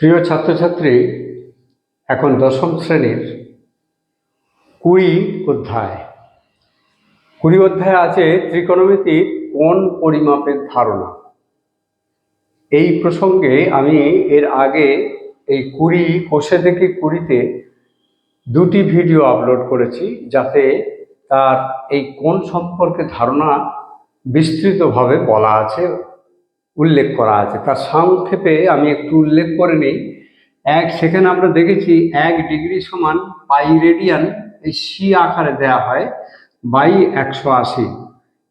প্রিয় ছাত্রছাত্রী, এখন দশম শ্রেণির কুড়ি অধ্যায়। কুড়ি অধ্যায় আছে ত্রিকোণমিতির কোন পরিমাপের ধারণা। এই প্রসঙ্গে আমি এর আগে এই কুড়ি কোষে থেকে কুড়িতে দুটি ভিডিও আপলোড করেছি যাতে তার এই কোন সম্পর্কে ধারণা বিস্তৃতভাবে বলা আছে। উল্লেখ করা আছে। তার সংক্ষেপে আমি একটু উল্লেখ করে নিই। এক, সেখানে আমরা দেখেছি এক ডিগ্রি সমান পাই রেডিয়ান এই সি আকারে দেয়া হয় বাই একশো আশি।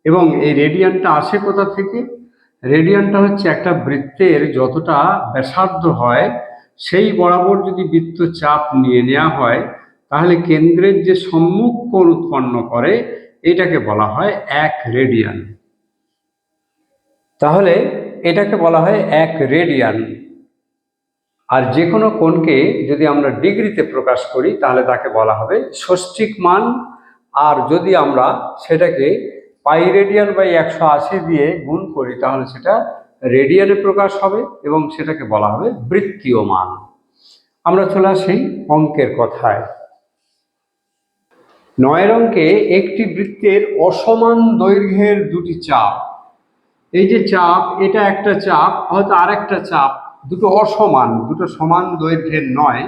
এবং এই রেডিয়ানটা আসে কোথা থেকে? রেডিয়ানটা হচ্ছে একটা বৃত্তের যতটা ব্যাসার্ধ হয়, সেই বরাবর যদি বৃত্ত চাপ নিয়ে নেওয়া হয়, তাহলে কেন্দ্রের যে সম্মুখ কোণ উৎপন্ন করে, এটাকে বলা হয় এক রেডিয়ান। তাহলে এটাকে বলা হয় এক রেডিয়ান। আর যে কোনো কোণকে যদি আমরা ডিগ্রিতে প্রকাশ করি, তাহলে তাকে বলা হবে ষষ্ঠিক মান। আর যদি আমরা সেটাকে পাই রেডিয়ান বাই একশো আশি দিয়ে গুণ করি, তাহলে সেটা রেডিয়ানে প্রকাশ হবে এবং সেটাকে বলা হবে বৃত্তীয় মান। আমরা চলে আসি অঙ্কের কথায়। নয়ের অঙ্কে একটি বৃত্তের অসমান দৈর্ঘ্যের দুটি চাপ। এই যে চাপ, এটা একটা চাপ, হয়তো আর একটা চাপ, দুটো অসমান, দুটো সমান দৈর্ঘ্যের নয়।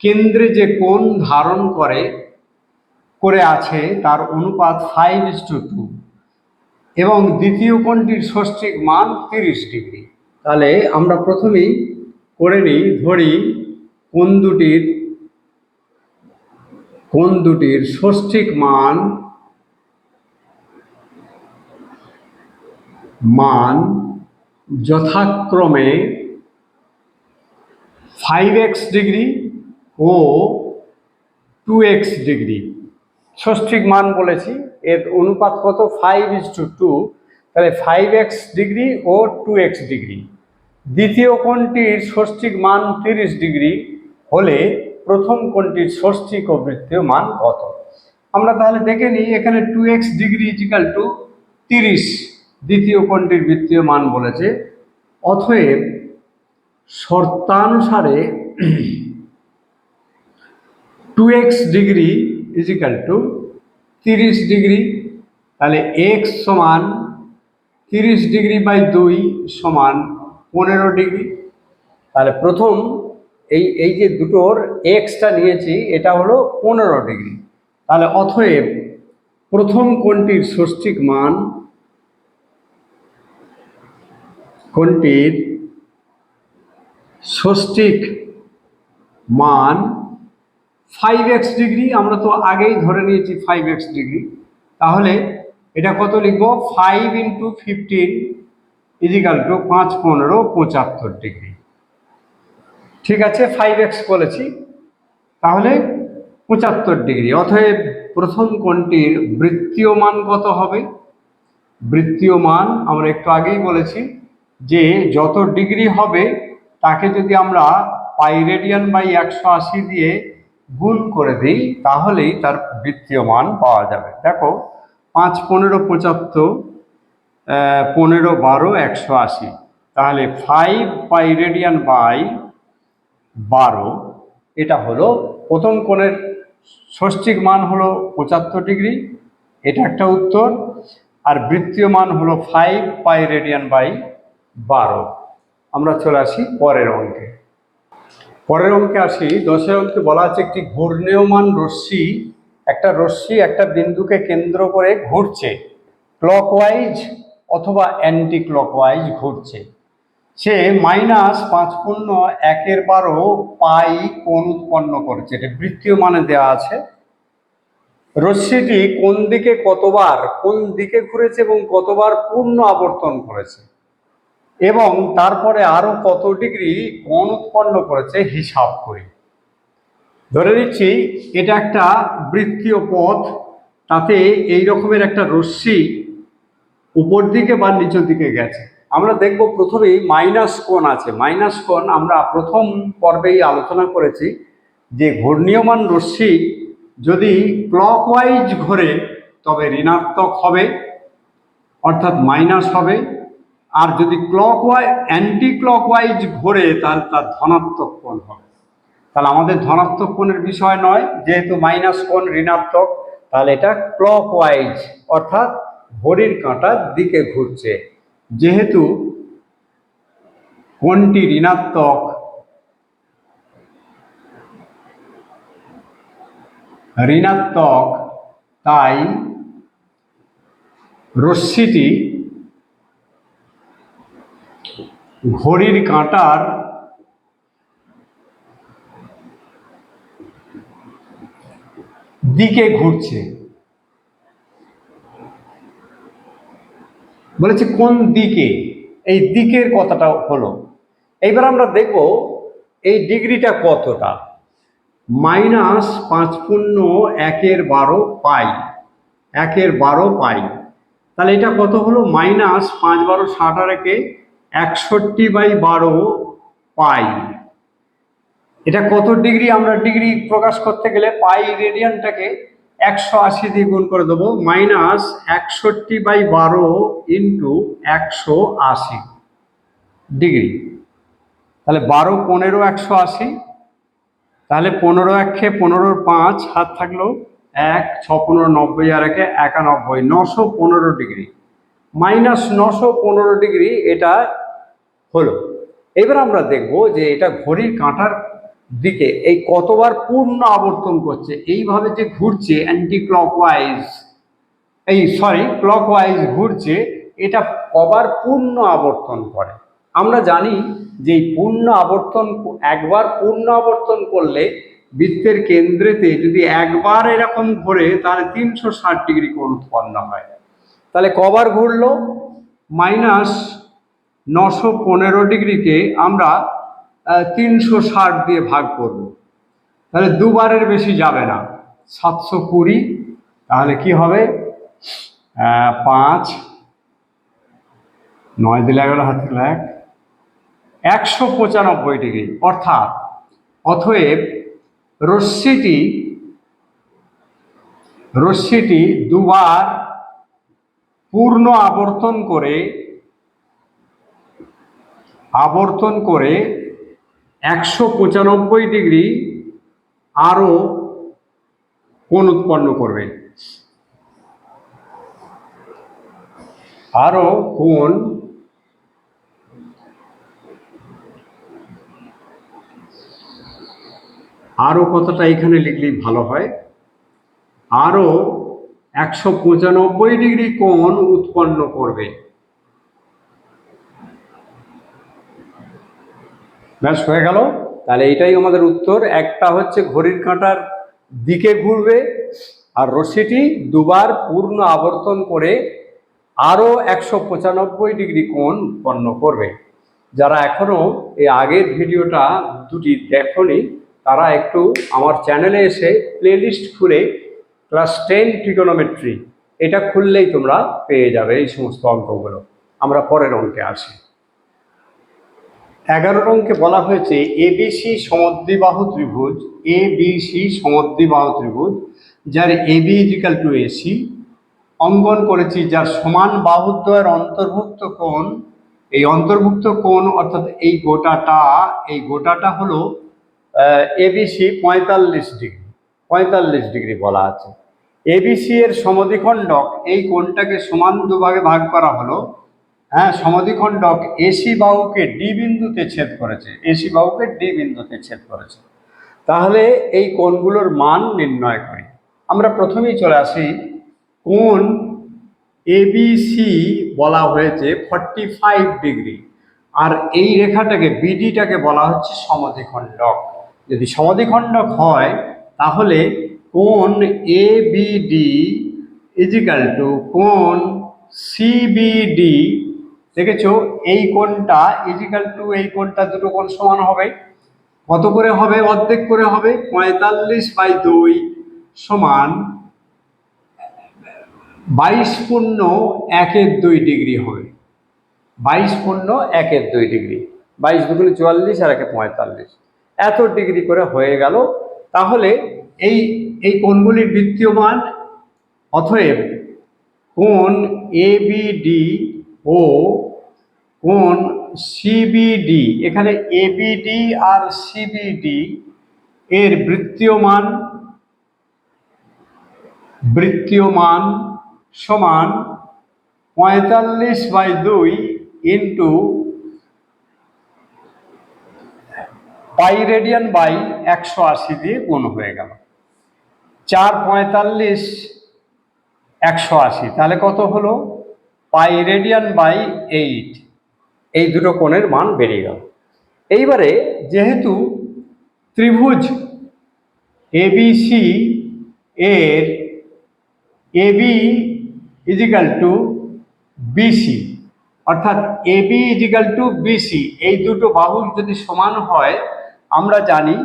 কেন্দ্রে যে কোণ ধারণ করে করে আছে, তার অনুপাত ফাইভ ইস টু টু এবং দ্বিতীয় কোণটির ষষ্ঠিক মান তিরিশ ডিগ্রি। তাহলে আমরা প্রথমেই করে নিই, ধরি কোণ দুটির কোণ দুটির ষষ্ঠিক মান মান যথাক্রমে ফাইভ এক্স ডিগ্রি ও টু এক্স ডিগ্রি ষষ্ঠিক মান বলেছি, এর অনুপাত কত? ফাইভ ইজ টু টু তাহলে ফাইভ এক্স ডিগ্রি ও টু এক্স ডিগ্রি দ্বিতীয় কোণটির ষষ্ঠিক মান তিরিশ ডিগ্রি হলে প্রথম কোণটির ষষ্ঠিক ও বৃত্তীয় মান কত? আমরা তাহলে দেখে নিই, এখানে two x degree is equal to তিরিশ। দ্বিতীয় কোণটির বৃত্তীয় মান বলেছে? অথয়েব শর্তানুসারে two x degree is equal to তিরিশ ডিগ্রি, তাহলে এক্স সমান তিরিশ ডিগ্রি বাই দুই সমান পনেরো ডিগ্রি। তাহলে প্রথম এই এই যে দুটোর এক্সটা নিয়েছি, এটা হলো পনেরো ডিগ্রি। তাহলে অথয়েব প্রথম কোণটির ষষ্ঠিক মান কোণটির ষষ্ঠিক মান ফাইভ এক্স ডিগ্রি আমরা তো আগেই ধরে নিয়েছি ফাইভ এক্স ডিগ্রি তাহলে এটা কত লিখব? Five into fifteen is equal to পাঁচ পনেরো পঁচাত্তর ডিগ্রি ঠিক আছে ফাইভ এক্স বলেছি। তাহলে পঁচাত্তর ডিগ্রি অতএব প্রথম কোণটির বৃত্তীয় মান কত হবে? বৃত্তীয় মান আমরা একটু আগেই বলেছি। যে যত ডিগ্রি হবে, তাকে যদি আমরা পাই রেডিয়ান বাই একশো আশি দিয়ে গুণ করে দিই, তাহলেই তার বৃত্তীয় মান পাওয়া যাবে। দেখো, পাঁচ, পনেরো, পঁচাত্তর পনেরো, বারো, একশো আশি। তাহলে ফাইভ পাই রেডিয়ান বাই বারো, এটা হলো প্রথম কোণের ষষ্ঠিক মান হলো পঁচাত্তর ডিগ্রি, এটা একটা উত্তর। আর বৃত্তীয় মান হলো ফাইভ পাই রেডিয়ান বাই বারো। আমরা চলে আসি পরের অঙ্কে। পরের অঙ্কে আসি, দশের অঙ্কে বলা আছে একটি ঘূর্ণীয়মান রশ্মি, একটা রশ্মি একটা বিন্দুকে কেন্দ্র করে ঘুরছে ক্লকওয়াইজ অথবা অ্যান্টি ক্লকওয়াইজ ঘুরছে। সে মাইনাস পাঁচ পূর্ণ একের বারো পাই কোণ উৎপন্ন করেছে। এটা বৃত্তীয় মানে দেওয়া আছে। রশ্মিটি কোন দিকে কতবার, কোন দিকে ঘুরেছে এবং কতবার পূর্ণ আবর্তন করেছে? এবং তারপরে আরও কত ডিগ্রি কোণ উৎপন্ন করেছে হিসাব করি। ধরে নিচ্ছি, এটা একটা বৃত্তীয় পথ, তাতে এই রকমের একটা রশ্মি উপর দিকে বা নিচের দিকে গেছে। আমরা দেখব প্রথমেই মাইনাস কোণ আছে। মাইনাস কোণ আমরা প্রথম পর্বেই আলোচনা করেছি যে ঘূর্ণীয়মান রশ্মি যদি ক্লকওয়াইজ ঘোরে, তবে ঋণাত্মক হবে, অর্থাৎ মাইনাস হবে। আর যদি clockwise anti clock wise ঘোরে, তাহলে তার ধনাত্মক কোণ হবে। তাহলে আমাদের ধনাত্মক কোণের বিষয় নয়, যেহেতু মাইনাস কোণ ঋণাত্মক, তাহলে এটা ক্লক ওয়াইজ অর্থাৎ ঘড়ির কাঁটার দিকে ঘুরছে। যেহেতু কোণটি ঋণাত্মক ঋণাত্মক, তাই রশ্মিটি ঘড়ির কাঁটার দিকে ঘুরছে। বলেছে, কোন দিকে? এই দিকের কথাটা হলো, এইবার আমরা দেখব এই ডিগ্রিটা কতটা। মাইনাস পাঁচ পূর্ণ একের বারো পাই, একের বারো পাই। তাহলে এটা কত হলো? মাইনাস পাঁচ বারো ষাট আর একে একষট্টি বাই বারো পাই। এটা কত ডিগ্রি? আমরা ডিগ্রি প্রকাশ করতে গেলে পাই রেডিয়ানটাকে একশো আশি দিয়ে গুণ করে দেবো, মাইনাস একষট্টি বাই বারো ইন্টু একশো আশি ডিগ্রি। তাহলে বারো পনেরো একশো আশি। তাহলে পনেরো একে পনেরোর পাঁচ হাত থাকল এক, ছ পনেরো নব্বই, আর একে একানব্বই, নশো পনেরো ডিগ্রি। মাইনাস নশো পনেরো ডিগ্রি, এটা হলো। এবার আমরা দেখব যে এটা ঘড়ির কাঁটার দিকে এই কতবার পূর্ণ আবর্তন করছে, এইভাবে যে ঘুরছে অ্যান্টি ক্লকওয়াইজ এই সরি ক্লকওয়াইজ ঘুরছে, এটা কবার পূর্ণ আবর্তন করে। আমরা জানি যে পূর্ণ আবর্তন, একবার পূর্ণ আবর্তন করলে বৃত্তের কেন্দ্রেতে যদি একবার এরকম ঘোরে, তাহলে তিনশো ষাট ডিগ্রি কোণ উৎপন্ন হয়। তাহলে কবার ঘুরলো? মাইনাস নশো পনেরো ডিগ্রিকে আমরা তিনশো ষাট দিয়ে ভাগ করব। তাহলে দুবারের বেশি যাবে না। সাতশো কুড়ি, তাহলে কি হবে? পাঁচ, নয় দিলে এগারো, হাত এক, একশো পঁচানব্বই ডিগ্রি। অর্থাৎ, অতএব রশ্মিটি রশ্মিটি দুবার পূর্ণ আবর্তন করে আবর্তন করে একশো পঁচানব্বই ডিগ্রি আরও কোণ উৎপন্ন করবে। আরও কোণ আরও কতটা এখানে লিখলেই ভালো হয়? আরও একশো পঁচানব্বই ডিগ্রি কোণ উৎপন্ন করবে। ব্যাস হয়ে গেল। তাহলে এটাই আমাদের উত্তর। একটা হচ্ছে ঘড়ির কাঁটার দিকে ঘুরবে আর রশিটি দুবার পূর্ণ আবর্তন করে আরও একশো পঁচানব্বই ডিগ্রি কোণ উৎপন্ন করবে। যারা এখনও এই আগের ভিডিওটা দুটি দেখনি, তারা একটু আমার চ্যানেলে এসে প্লেলিস্ট খুলে ক্লাস টেন ট্রিকোনোমেট্রি এটা খুললেই তোমরা পেয়ে যাবে এই সমস্ত অঙ্কগুলো। আমরা পরের অঙ্কে আসি। এগারো অঙ্কে বলা হয়েছে এবিসি সমদ্বিবাহু ত্রিভুজ, এ বিসি সমদ্বিবাহু ত্রিভুজ, যার এবি ইজিক্যাল টু এসি অঙ্কন করেছি যার সমান বাহুদ্বয়ের অন্তর্ভুক্ত কোণ, এই অন্তর্ভুক্ত কোণ অর্থাৎ এই গোটাটা এই গোটাটা হলো এবিসি পঁয়তাল্লিশ ডিগ্রি পঁয়তাল্লিশ ডিগ্রি বলা আছে। এবিসি এর সমদ্বিখণ্ডক এই কোণটাকে সমান দুভাগে ভাগ করা হলো হ্যাঁ সমদ্বিখণ্ডক এসি বাহুকে ডি বিন্দুতে ছেদ করেছে। এসি বাহুকে ডি বিন্দুতে ছেদ করেছে। তাহলে এই কোণগুলোর মান নির্ণয় করি। আমরা প্রথমেই চলে আসি কোণ এবিসি বলা হয়েছে ফর্টি ফাইভ ডিগ্রি আর এই রেখাটাকে বিডিটাকে বলা হচ্ছে সমদ্বিখণ্ডক যদি সমদ্বিখণ্ডক হয়, তাহলে কোণ এ বিডি ইজিক্যাল টু কোণ সিবিডি দেখেছ? এই কোণটা ইজিক্যাল টু এই কোণটা দুটো কোণ সমান হবে। কত করে হবে? অর্ধেক করে হবে। পঁয়তাল্লিশ বাই দুই সমান বাইশ পূর্ণ একের দুই ডিগ্রি হবে। বাইশ পূর্ণ একের দুই ডিগ্রি। বাইশ দুগুণে চুয়াল্লিশ আর একে পঁয়তাল্লিশ। এত ডিগ্রি করে হয়ে গেল। তাহলে এই এই কোণগুলির বৃত্তীয় মান অতএব কোণ এ বি ডি ও কোণ সিবিডি এখানে এবিডি আর সিবিডি এর বৃত্তীয় মান বৃত্তীয় মান সমান পঁয়তাল্লিশ বাই দুই ইন্টু পাই রেডিয়ান বাই একশো আশি দিয়ে গুণ হয়ে গেল। চার পঁয়তাল্লিশ একশো আশি, তাহলে কত হলো? Pi radian by eight. এই দুটো কোণের মান বেরিয়ে গেল। এইবারে যেহেতু ত্রিভুজ এবিসি এর AB is equal to BC অর্থাৎ AB is equal to BC এই দুটো বাহু যদি সমান হয়, আমরা জানি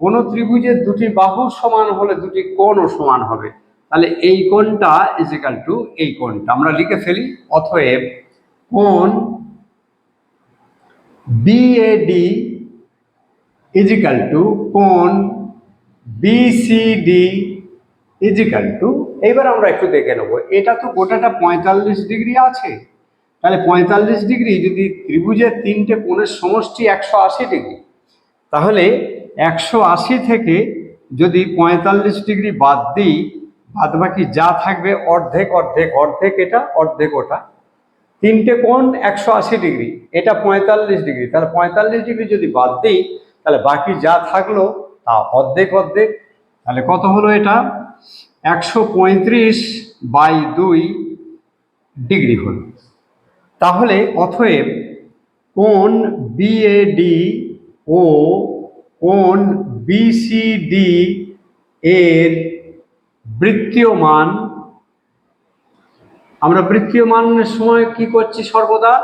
কোনো ত্রিভুজের দুটি বাহু সমান হলে দুটি কোণও সমান হবে। তাহলে এই কোণটা ইজিক্যাল টু এই কোণটা। আমরা লিখে ফেলি, অতএব কোণ বিএডি ইজিক্যাল টু কোণ বিসিডি ইজিক্যাল টু এইবার আমরা একটু দেখে নেব, এটা তো গোটাটা পঁয়তাল্লিশ ডিগ্রি আছে। তাহলে পঁয়তাল্লিশ ডিগ্রি যদি ত্রিভুজের তিনটে কোণের সমষ্টি একশো আশি ডিগ্রি, তাহলে একশো আশি থেকে যদি পঁয়তাল্লিশ ডিগ্রি বাদ দিই বাদ বাকি যা থাকবে অর্ধেক অর্ধেক অর্ধেক এটা, অর্ধেক ওটা। তিনটে কোণ একশো আশি ডিগ্রি, এটা পঁয়তাল্লিশ ডিগ্রি। তাহলে পঁয়তাল্লিশ ডিগ্রি যদি বাদ দিই, তাহলে বাকি যা থাকল তা অর্ধেক অর্ধেক। তাহলে কত হলো এটা? একশো পঁয়ত্রিশ বাই দুই ডিগ্রি হল। তাহলে অতএব কোণ বিএডি ও কোণ বিসিডি এর বৃত্তীয় মান আমরা বৃত্তীয় মানের সময় কি করছি সর্বদা?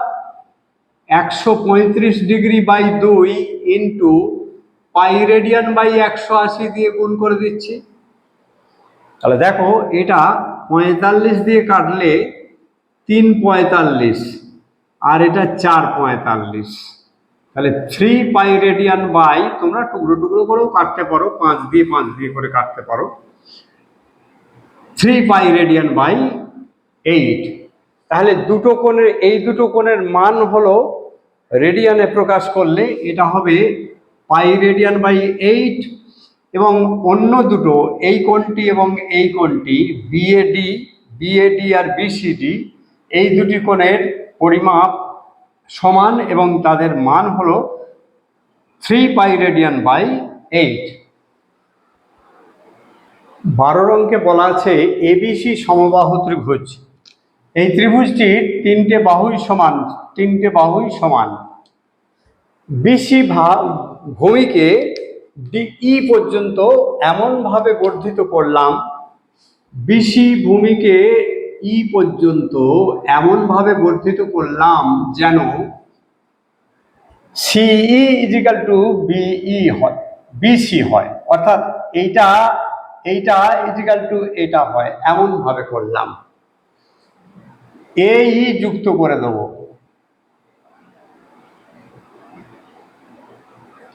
একশো পঁয়ত্রিশ ডিগ্রি বাই দুই ইন্টু পাই রেডিয়ান বাই একশো আশি দিয়ে গুণ করে দিচ্ছি। তাহলে দেখো, এটা পঁয়তাল্লিশ দিয়ে কাটলে তিন পঁয়তাল্লিশ, আর এটা চার পঁয়তাল্লিশ। তাহলে থ্রি পাই রেডিয়ান বাই, তোমরা টুকরো টুকরো করেও কাটতে পারো, পাঁচ দিয়ে পাঁচ দিয়ে করে কাটতে পারো। Three pi radian by eight তাহলে দুটো কোণের, এই দুটো কোণের মান হলো রেডিয়ানে প্রকাশ করলে এটা হবে পাই রেডিয়ান বাই এইট এবং অন্য দুটো, এই কোণটি এবং এই কোণটি বিএডি বিএডি আর বিসিডি এই দুটি কোণের পরিমাপ সমান এবং তাদের মান হলো three pi radian by eight বারো অঙ্কে বলা আছে এবিসি সমবাহু ত্রিভুজ। এই ত্রিভুজটির তিনটে বাহুই সমান, তিনটে বাহুই সমান। বিসি ভূমিকে ই পর্যন্ত এমনভাবে বর্ধিত করলাম বিসি ভূমিকে ই পর্যন্ত এমনভাবে বর্ধিত করলাম যেন CE is equal to BE হয় বিসি হয়। অর্থাৎ এইটা এইটা ইজিক্যাল টু এটা হয়, এমনভাবে করলাম। এই যুক্ত করে দেব।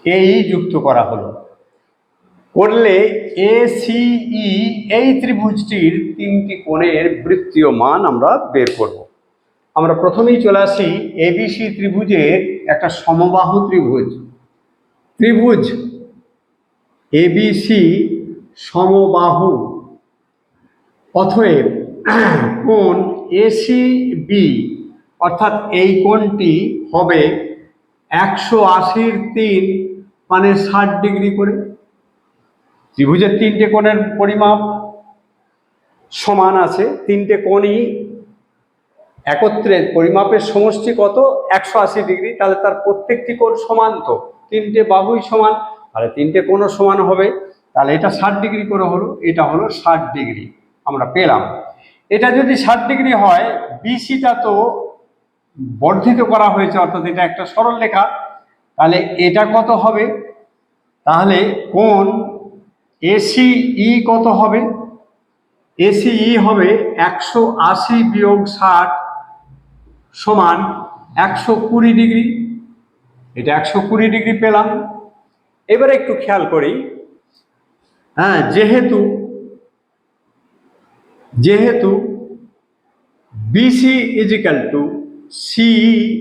এই যুক্ত করা হলো। করলে এ সিই এই ত্রিভুজটির তিনটি কোণের বৃত্তীয় মান আমরা বের করব। আমরা প্রথমেই চলে আসি এবিসি ত্রিভুজের একটা সমবাহু ত্রিভুজ। ত্রিভুজ এবিসি সমবাহু। অথব কোণ এসি বি অর্থাৎ এই কোণটি হবে একশো আশির তিন মানে ষাট ডিগ্রি করে। ত্রিভুজের তিনটে কোণের পরিমাপ সমান আছে। তিনটে কোণই একত্রে পরিমাপের সমষ্টি কত? একশো আশি ডিগ্রি। তাহলে তার প্রত্যেকটি কোণ সমান তো। তিনটে বাহুই সমান। তাহলে তিনটে কোণও সমান হবে। তাহলে এটা ষাট ডিগ্রি করে হলো। এটা হলো ষাট ডিগ্রি। আমরা পেলাম। এটা যদি ষাট ডিগ্রি হয় বিসিটা তো বর্ধিত করা হয়েছে, অর্থাৎ এটা একটা সরল লেখা তাহলে এটা কত হবে? তাহলে কোন এসি ই কত হবে? এসি ই হবে একশো আশি বিয়োগ ষাট সমান একশো কুড়ি ডিগ্রি। এটা একশো কুড়ি ডিগ্রি পেলাম। এবারে একটু খেয়াল করি। হ্যাঁ যেহেতু যেহেতু বিসি ইজিক্যাল টু সি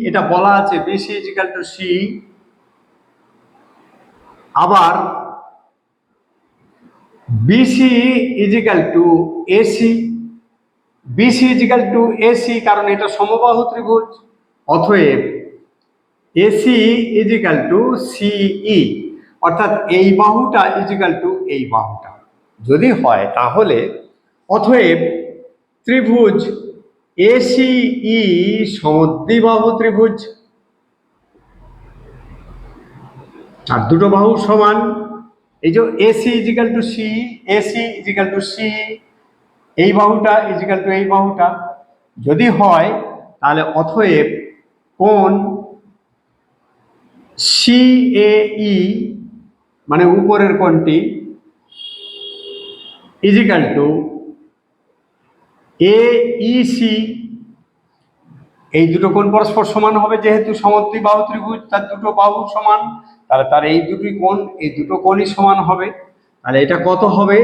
এটা বলা আছে বিসি ইজিক্যাল টু সি আবার BC equal to AC BC equal to AC কারণ এটা সমবাহু ত্রিভুজ, অতএব এসি ইজিক্যাল টু সিই অর্থাৎ এই বাহুটা ইজিক্যাল টু এই বাহুটা। যদি হয়, তাহলে অতএব ত্রিভুজ এসিই সমদ্বিবাহু ত্রিভুজ। আর দুটো বাহু সমান। এই যে AC equal to C AC equal to C এই বাহুটা ইজিক্যাল টু এই বাহুটা। যদি হয়, তাহলে অতএব কোন সি ই মানে উপরের কোণটি ইজিক্যাল টু এ সি এই দুটো কোণ পরস্পর সমান হবে যেহেতু সমদ্বি বাহু ত্রিভুজ, তার দুটো বাহু সমান, তাহলে তার এই দুটি কোণ, এই দুটো কোণই সমান হবে। তাহলে এটা কত হবে?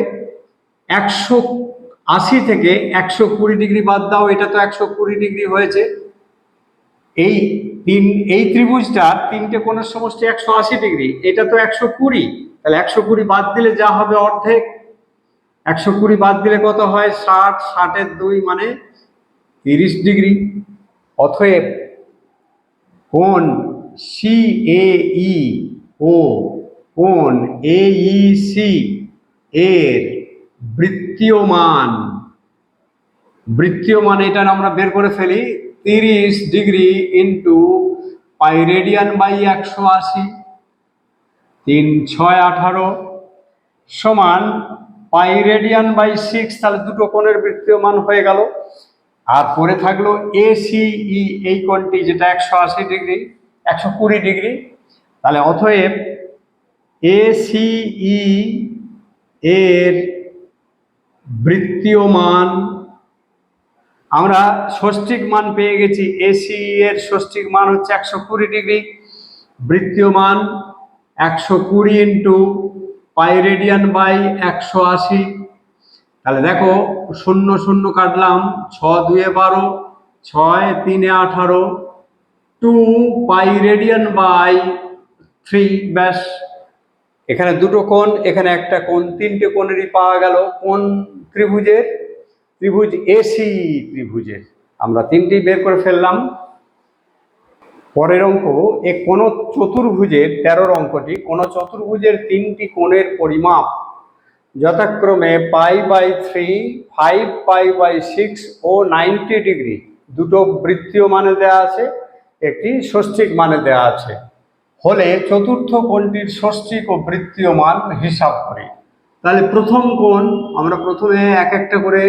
একশো আশি থেকে একশো কুড়ি ডিগ্রি বাদ দাও, এটা তো একশো কুড়ি ডিগ্রি হয়েছে। এই তিন, এই ত্রিভুজটা তিনটে কোণের সমষ্টি একশো আশি ডিগ্রি, এটা তো একশো কুড়ি, তাহলে একশো কুড়ি বাদ দিলে যা হবে অর্ধেক। একশো কুড়ি বাদ দিলে কত হয়? ষাট, ষাটের দুই মানে তিরিশ ডিগ্রি। অতএব কোন সি এ ই ও, কোন এ ই সি এর বৃত্তীয় মান বৃত্তীয় মান এটা আমরা বের করে ফেলি, তিরিশ degree into pi radian by একশো আশি, তিন ছয় আঠারো সমান পাই রেডিয়ান বাই সিক্স, তাহলে দুটো কোণের বৃত্তীয় মান হয়ে গেল। আর পরে থাকল এসিই এই কোণটি, যেটা একশো আশি ডিগ্রি, একশো কুড়ি ডিগ্রি। তাহলে অতএব এসিই এর বৃত্তীয় মান আমরা ষষ্ঠিক মান পেয়ে গেছি। এসি এর ষষ্ঠিক মান হচ্ছে একশো কুড়ি ডিগ্রি। বৃত্তীয় মান একশো কুড়ি ইন্টু পাই রেডিয়ান বাই একশো আশি। তাহলে দেখো, শূন্য শূন্য কাটলাম ছ দুয়ে বারো, ছয় তিনে আঠারো, two pi radian by three, ব্যাস। এখানে দুটো কোণ, এখানে একটা কোণ, তিনটে কোণেরই পাওয়া গেল কোন ত্রিভুজের। ত্রিভুজ এসি ত্রিভুজের। আমরা তিনটি বের করে ফেললাম। পরের অঙ্ক, এ কোন চতুর্ভুজের তেরোর অঙ্কটি, কোন চতুর্ভুজের তিনটি কোণের পরিমাপ যথাক্রমে pi by three, five pi by six O ninety degree, দুটো বৃত্তীয় মানে দেওয়া আছে, একটি ষষ্ঠিক মানে দেওয়া আছে। হলে চতুর্থ কোণটির ষষ্ঠিক ও বৃত্তীয় মান হিসাব করি। তাহলে প্রথম কোণ, আমরা প্রথমে এক একটা করে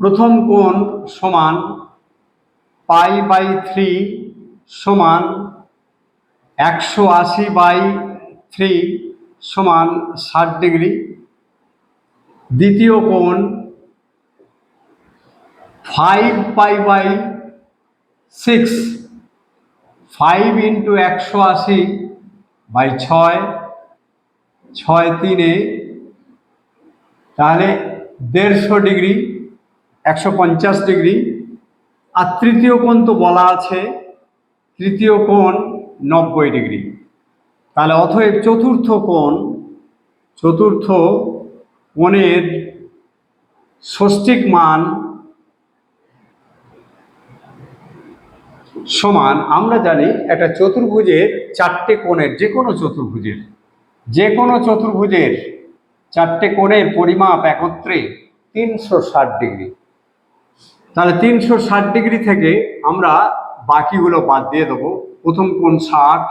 প্রথম কোণ সমান পাই বাই থ্রি সমান একশো আশি বাই থ্রি সমান ষাট ডিগ্রি। দ্বিতীয় কোণ five pi by six. Five into একশো আশি বাই ছয়। ছয় তিনে তাহলে দেড়শো ডিগ্রি, একশো পঞ্চাশ ডিগ্রি। আর তৃতীয় কোণ তো বলা আছে তৃতীয় কোণ নব্বই ডিগ্রি। তাহলে অতএব চতুর্থ কোণ, চতুর্থ কোণের ষষ্ঠিক মান সমান, আমরা জানি একটা চতুর্ভুজের চারটে কোণের, যে কোনো চতুর্ভুজের, যে কোনো চতুর্ভুজের চারটে কোণের পরিমাপ একত্রে তিনশো ষাট ডিগ্রি। তাহলে তিনশো ষাট ডিগ্রি থেকে আমরা বাকিগুলো বাদ দিয়ে দেবো। প্রথম কোণ ষাট,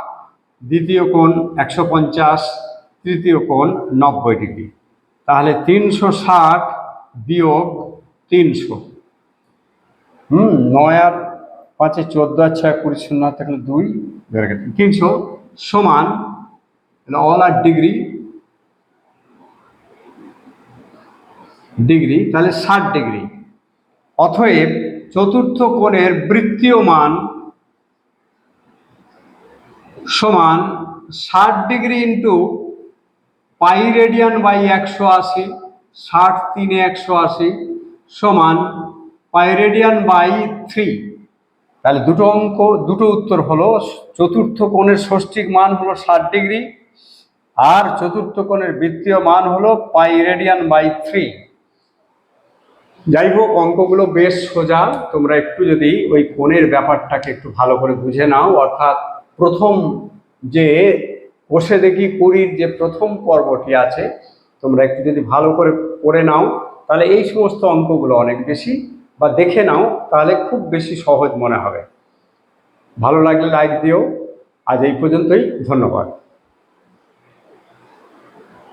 দ্বিতীয় কোণ একশো পঞ্চাশ, তৃতীয় কোণ নব্বই ডিগ্রি। তাহলে তিনশো ষাট বিয়োগ তিনশো। হুম, নয় আর পাঁচে চোদ্দ আর ছয় কুড়ি শূন্য থাকলে দুই তিনশো সমান অল আর ডিগ্রি ডিগ্রি তাহলে ষাট ডিগ্রি অতএব চতুর্থ কোণের বৃত্তীয় মান সমান ষাট degree into pi radian by একশো আশি, ষাট তিনে একশো আশি সমান পাই রেডিয়ান বাই থ্রি। তাহলে দুটো অঙ্ক, দুটো উত্তর হলো চতুর্থ কোণের ষষ্ঠিক মান হলো ষাট ডিগ্রি আর চতুর্থ কোণের বৃত্তীয় মান হলো পাই রেডিয়ান বাই থ্রি। যাই হোক, অঙ্কগুলো বেশ সোজা। তোমরা একটু যদি ওই কোণের ব্যাপারটাকে একটু ভালো করে বুঝে নাও, অর্থাৎ প্রথম যে কষে দেখি কুড়ির যে প্রথম পর্বটি আছে, তোমরা একটু যদি ভালো করে করে নাও, তাহলে এই সমস্ত অঙ্কগুলো অনেক বেশি, বা দেখে নাও, তাহলে খুব বেশি সহজ মনে হবে। ভালো লাগলে লাইক দিও। আজ এই পর্যন্তই, ধন্যবাদ।